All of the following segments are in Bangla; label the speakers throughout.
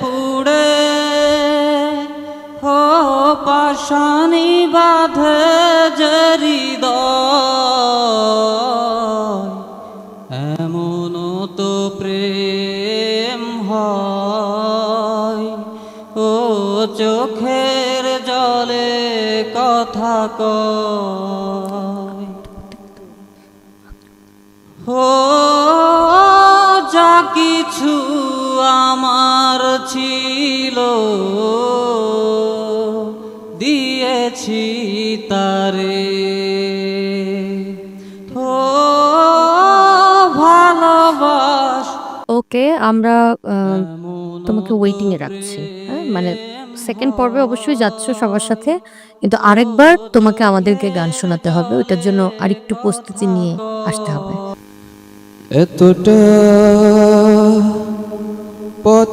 Speaker 1: পুড়ে হো পাশানি বাঁধে হৃদয়। এমন তো প্রেম হয়, ও চোখের জলে কথা কয়। ও যা কিছু ছিল দিয়েছি তারে। ও ভালোবাস।
Speaker 2: ওকে আমরা তোমাকে ওয়েটিং এ রাখছি। হ্যাঁ মানে সেকেন্ড পর্বে অবশ্যই যাচ্ছ সবার সাথে কিন্তু আরেকবার তোমাকে আমাদেরকে গান শোনাতে হবে ওটার জন্য আরেকটু প্রস্তুতি নিয়ে আসতে হবে।
Speaker 1: এতটা পথ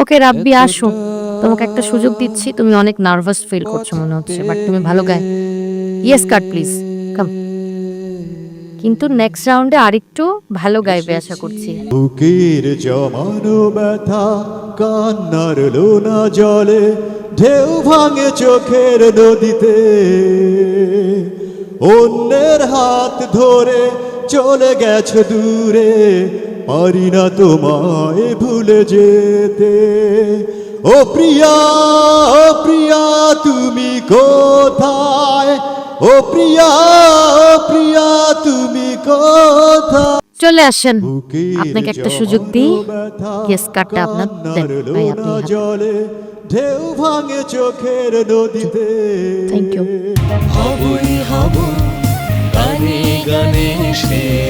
Speaker 2: ওকে রাব্বি আসো। তোমাকে একটা সুযোগ দিচ্ছি। তুমি অনেক নার্ভাস ফিল করছ মনে হচ্ছে বাট তুমি ভালো গায়। ইয়েস কাট প্লিজ কাম কিন্তু নেক্সট রাউন্ডে আরেকটু ভালো গাইবে আশা করছি।
Speaker 3: বুকের জমানো ব্যথা কান্নার লোনা জলে ঢেউ ভাঙে চোখের নদীতে। অন্যের হাত ধরে চলে গেছে দূরে পারি না তোমায় ভুলে যেতে। ও প্রিয়া ও প্রিয়া তুমি কোথায়? ও প্রিয়া ও প্রিয়া তুমি কোথায়?
Speaker 2: চলে আসেন। আপনাকে একটা সুযোগ দিই।
Speaker 3: ব্যথা
Speaker 2: কার্ডটা আপনার দেন। ভাই, আপনি
Speaker 3: জলে ঢেউ ভাঙে চোখের নদীতে।
Speaker 2: থ্যাংক ইউ
Speaker 4: হবই হব গানে গানে সেরা